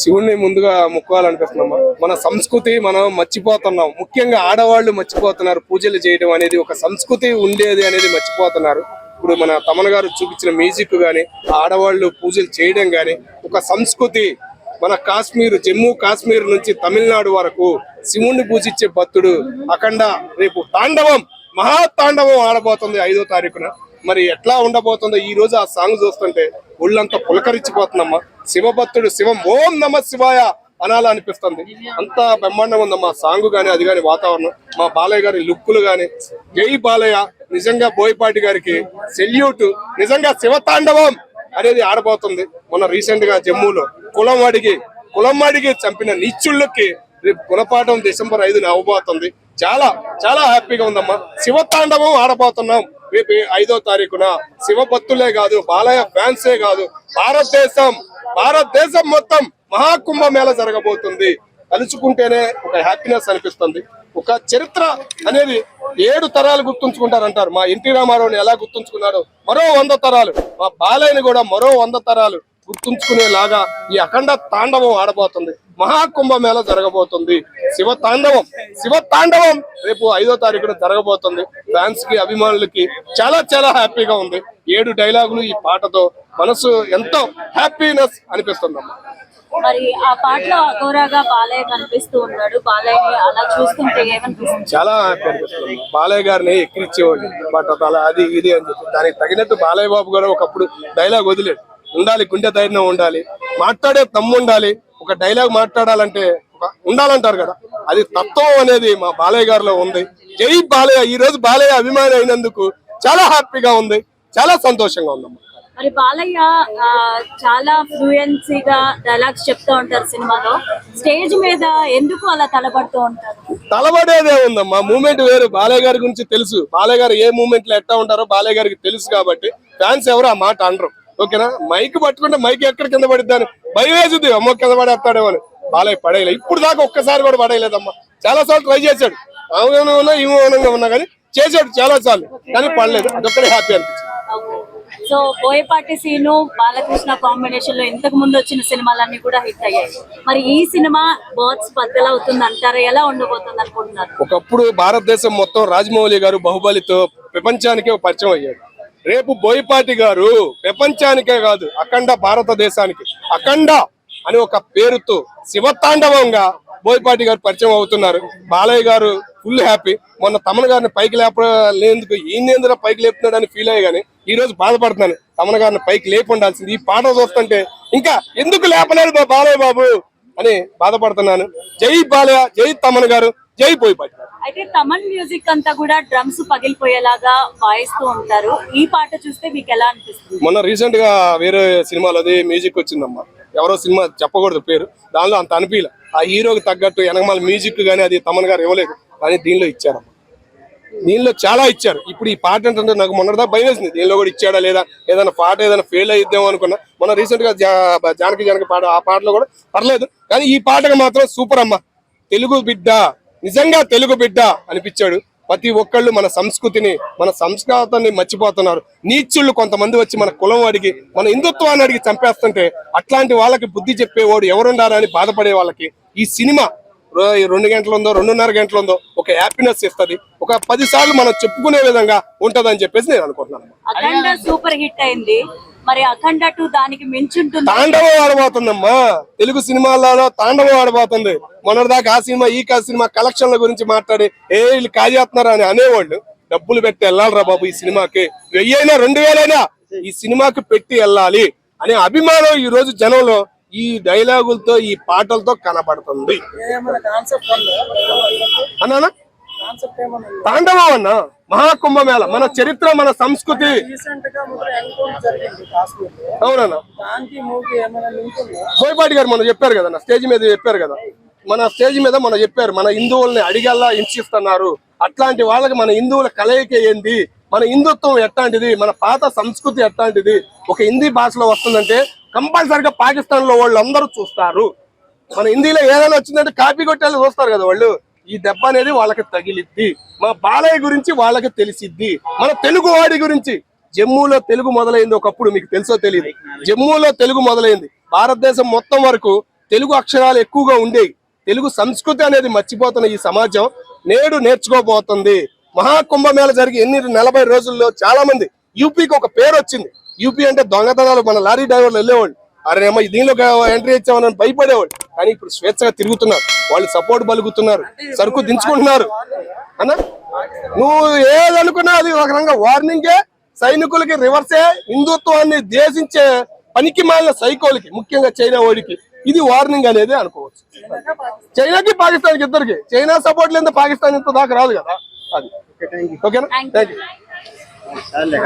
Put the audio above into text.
శివుణ్ణి ముందుగా మొక్కాలనిపిస్తున్నామా మన సంస్కృతి మనం మర్చిపోతున్నాం. ముఖ్యంగా ఆడవాళ్ళు మర్చిపోతున్నారు. పూజలు చేయడం అనేది ఒక సంస్కృతి ఉండేది అనేది మర్చిపోతున్నారు. ఇప్పుడు మన తమన్ గారు చూపించిన మ్యూజిక్ గాని ఆడవాళ్ళు పూజలు చేయడం కానీ ఒక సంస్కృతి. మన కాశ్మీర్ జమ్మూ కాశ్మీర్ నుంచి తమిళనాడు వరకు శివుణ్ణి పూజించే భక్తుడు అఖండ రేపు తాండవం మహా తాండవం ఆడబోతుంది ఐదో తారీఖున. మరి ఎట్లా ఉండబోతుందో ఈ రోజు ఆ సాంగ్ చూస్తుంటే ఒళ్ళంతా పులకరించిపోతుందమ్మా. శివభక్తుడు శివం ఓం నమ శివాయ అనాల అనిపిస్తుంది. అంత బ్రహ్మాండం ఉందమ్మా సాంగ్ కానీ అది గాని వాతావరణం. మా బాలయ్య గారి లుక్కులు గాని జై బాలయ్య నిజంగా బోయపాటి గారికి సెల్యూట్ నిజంగా శివతాండవం అనేది ఆడబోతుంది. మొన్న రీసెంట్గా జమ్మూలో కులం అడిగి కులం అడిగి చంపిన నీచుళ్ళకి రేపు గుణపాఠం డిసెంబర్ ఐదున అవబోతుంది. చాలా చాలా హ్యాపీగా ఉందమ్మా. శివతాండవం ఆడబోతున్నాం. రేపు ఐదో తారీఖున శివ భక్తులే కాదు బాలయ్య ఫ్యాన్సే కాదు భారతదేశం భారతదేశం మొత్తం మహాకుంభమేళ జరగబోతుంది. తలుచుకుంటేనే ఒక హ్యాపీనెస్ అనిపిస్తుంది. ఒక చరిత్ర అనేది ఏడు తరాలు గుర్తుంచుకుంటారంటారు. మా ఎన్టీ రామారావుని ఎలా గుర్తుంచుకున్నాడో మరో వంద తరాలు మా బాలయ్యని కూడా మరో వంద తరాలు గుర్తుంచుకునేలాగా ఈ అఖండ తాండవం ఆడబోతుంది. మహాకుంభ మేళ జరగబోతుంది. శివ తాండవం శివ తాండవం రేపు ఐదో తారీఖున జరగబోతుంది. ఫ్యాన్స్కి అభిమానులకి చాలా చాలా హ్యాపీగా ఉంది. ఏడు డైలాగులు ఈ పాటతో మనసు ఎంతో హ్యాపీనెస్ అనిపిస్తుందమ్మా. మరి ఆ పాటలో అఘోరాగా బాలయ్య కనిపిస్తూ ఉన్నాడు. బాలయ్యని అలా చూస్తుంటే ఏమనిపిస్తుంది? చాలా హ్యాపీ అనిపిస్తుంది. బాలయ్య గారిని ఎక్కిరిచ్చేవాళ్ళు. బట్ అలా అది ఇది అని చెప్పి దానికి తగినట్టు బాలయ్య బాబు గారు ఒకప్పుడు డైలాగ్ వదిలేడు ఉండాలి గుండె ధైర్యం ఉండాలి. మాట్లాడే తమ్ము ఉండాలి. ఒక డైలాగ్ మాట్లాడాలంటే ఉండాలంటారు కదా. అది తత్వం అనేది మా బాలయ్య గారిలో ఉంది. జై బాలయ్య. ఈ రోజు బాలయ్య అభిమాని అయినందుకు చాలా హ్యాపీగా ఉంది. చాలా సంతోషంగా ఉందమ్మా మరి బాలయ్య చాలా ఫ్లూయెన్సీగా డైలాగ్స్ చెప్తూ ఉంటారు సినిమాలో. స్టేజ్ మీద ఎందుకు అలా తలపడుతూ ఉంటారు? తలబడేదే ఉందమ్మా. మూమెంట్ వేరు. బాలయ్య గారి గురించి తెలుసు. బాలయ్య గారు ఏ మూమెంట్లో ఎట్టా ఉంటారో బాలయ్య గారికి తెలుసు కాబట్టి ఫ్యాన్స్ ఎవరు ఆ మాట అనరు. ఓకేనా? మైక్ పట్టుకుంటే మైక్ ఎక్కడ కింద పడిద్దాని? భయం వేసింది అమ్మ కింద పడేస్తాడేమో అని. బాలయ్య పడేయలే. ఇప్పుడు దాకా ఒక్కసారి కూడా పడేయలేదమ్మా. చాలా సార్లు ట్రై చేశాడు. అవునంగా ఉన్నా ఇవ్వనంగా ఉన్నా కానీ చేశాడు చాలా సార్లు. కానీ పడలేదు. అదొక్కడే హ్యాపీ అనిపించింది. సో బోయపాటి సీను బాలకృష్ణ కాంబినేషన్లో ఇంతకు ముందు వచ్చిన సినిమాలన్నీ కూడా హిట్ అయ్యాయి. మరి ఈ సినిమా బర్డ్స్ బద్దలవుతుంది అంటారా? ఎలా ఉండబోతుంది అనుకుంటున్నారు? ఒకప్పుడు భారతదేశం మొత్తం రాజమౌళి గారు బాహుబలితో ప్రపంచానికే పరిచయం అయ్యాడు. రేపు బోయపాటి గారు ప్రపంచానికే కాదు అఖండ భారతదేశానికి. అఖండ అని ఒక పేరుతో శివతాండవంగా బోయపాటి గారు పరిచయం అవుతున్నారు. బాలయ్య గారు ఫుల్ హ్యాపీ. మొన్న తమన్ గారిని పైకి లేపలేందుకు ఈయనేందులో పైకి లేపుతున్నాడు అని ఫీల్ అయ్యి కానీ ఈ రోజు బాధపడుతున్నాను. తమన్ గారిని పైకి లేపు ఉండాల్సింది ఈ పాట చూస్తుంటే ఇంకా ఎందుకు లేపలేదు బాలయ్య బాబు అని బాధపడుతున్నాను. జై బాలయ్య జై తమన్ గారు. జై బోయపాటి అయితే తమన్ మ్యూజిక్ అంతా కూడా డ్రమ్స్ పగిలిపోయేలాగా వాయిస్తూ ఉంటారు. ఈ పాట చూస్తే మీకు ఎలా అనిపిస్తుంది? మొన్న రీసెంట్గా వేరే సినిమాలో అదే మ్యూజిక్ వచ్చిందమ్మా. ఎవరో సినిమా చెప్పకూడదు పేరు. దానిలో అంత అనిపించలే ఆ హీరోకి తగ్గట్టు వెనకమాల మ్యూజిక్ గానీ అది తమన్ గారు ఇవ్వలేదు. కానీ దీనిలో ఇచ్చారమ్మా. దీనిలో చాలా ఇచ్చారు. ఇప్పుడు ఈ పాట ఏంటంటే నాకు మొన్నటిదా భయం వేసింది. దీనిలో కూడా ఇచ్చాడా లేదా? ఏదైనా పాట ఏదైనా ఫెయిల్ అయిద్దాం అనుకున్నా. మొన్న రీసెంట్గా జానకి జానకి పాట ఆ పాటలో కూడా పర్లేదు. కానీ ఈ పాటకు మాత్రం సూపర్ అమ్మా. తెలుగు బిడ్డ. నిజంగా తెలుగు బిడ్డ అనిపించాడు. ప్రతి ఒక్కళ్ళు మన సంస్కృతిని మన సంస్కారాన్ని మర్చిపోతున్నారు. నీచుళ్ళు కొంతమంది వచ్చి మన కులం అడిగి మన హిందుత్వాన్ని అడిగి చంపేస్తుంటే అట్లాంటి వాళ్ళకి బుద్ధి చెప్పేవాడు ఎవరుండాలని బాధపడే వాళ్ళకి ఈ సినిమా ఈ రెండు గంటలుందో రెండున్నర గంటలు ఉందో ఒక హ్యాపీనెస్ ఇస్తది. ఒక పది సార్లు మనం చెప్పుకునే విధంగా ఉంటదని చెప్పేసి నేను అనుకుంటున్నాను సూపర్ హిట్ అయింది. మరి అఖండ టూ దానికి మించుంటుంది. తాండవం ఆడబోతుందమ్మా తెలుగు సినిమాలలో తాండవం ఆడబోతుంది మొన్నటిదాకా ఆ సినిమా ఈ కా సినిమా కలెక్షన్ల గురించి మాట్లాడి ఏ వీళ్ళు కాజేస్తున్నారు అని అనేవాళ్ళు. డబ్బులు పెట్టి వెళ్ళాలిరా బాబు ఈ సినిమాకి. వెయ్యైనా రెండు వేలైనా ఈ సినిమాకి పెట్టి వెళ్ళాలి అనే అభిమానం ఈ రోజు జనంలో ఈ డైలాగులతో ఈ పాటలతో కనబడుతుంది అన్నానా? తాండవం అన్న మహాకుంభమేళ. మన చరిత్ర మన సంస్కృతి. అవునన్నా? బోయపాటి గారు మనం చెప్పారు కదా స్టేజ్ మీద చెప్పారు కదా. మన స్టేజ్ మీద మనం చెప్పారు మన హిందువుల్ని అడిగల్లా హింసిస్తున్నారు. అట్లాంటి వాళ్ళకి మన హిందువుల కలయిక ఏంది? మన హిందుత్వం ఎట్లాంటిది? మన పాత సంస్కృతి ఎట్లాంటిది? ఒక హిందీ భాషలో వస్తుందంటే కంపల్సరిగా పాకిస్తాన్లో వాళ్ళు అందరూ చూస్తారు. మన హిందీలో ఏదైనా వచ్చిందంటే కాపీ కొట్టేలా చూస్తారు కదా వాళ్ళు. ఈ దెబ్బ అనేది వాళ్ళకి తగిలిద్ది. మా బాలయ్య గురించి వాళ్ళకి తెలిసిద్ది. మన తెలుగు వాడి గురించి. జమ్మూలో తెలుగు మొదలైంది ఒకప్పుడు మీకు తెలుసో తెలియదు జమ్మూలో తెలుగు మొదలైంది. భారతదేశం మొత్తం వరకు తెలుగు అక్షరాలు ఎక్కువగా ఉండేవి. తెలుగు సంస్కృతి అనేది మర్చిపోతున్న ఈ సమాజం నేడు నేర్చుకోబోతుంది. మహాకుంభమేళ జరిగి ఎన్ని నలభై రోజుల్లో చాలా మంది యూపీకి ఒక పేరు వచ్చింది. యూపీ అంటే దొంగతనాలు మన లారీ డ్రైవర్లు వెళ్ళేవాళ్ళు. అరే అమ్మ దీనిలో ఎంట్రీ ఇచ్చామని భయపడేవాళ్ళు కానీ ఇప్పుడు స్వేచ్ఛగా తిరుగుతున్నారు. వాళ్ళు సపోర్ట్ పలుకుతున్నారు. సరుకు దించుకుంటున్నారు. అన్న? నువ్వు ఏదనుకున్నా అది ఒక రకంగా వార్నింగే సైనికులకి రివర్సే హిందుత్వాన్ని దేశించే పనికి మాలిన సైకోలకి ముఖ్యంగా చైనా ఓడికి ఇది వార్నింగ్ అనేది అనుకోవచ్చు. చైనాకి పాకిస్తాన్కి ఇద్దరికి. చైనా సపోర్ట్ లేదా పాకిస్తాన్ ఇంత దాకా రాదు కదా. అది. ఓకేనా. Thank you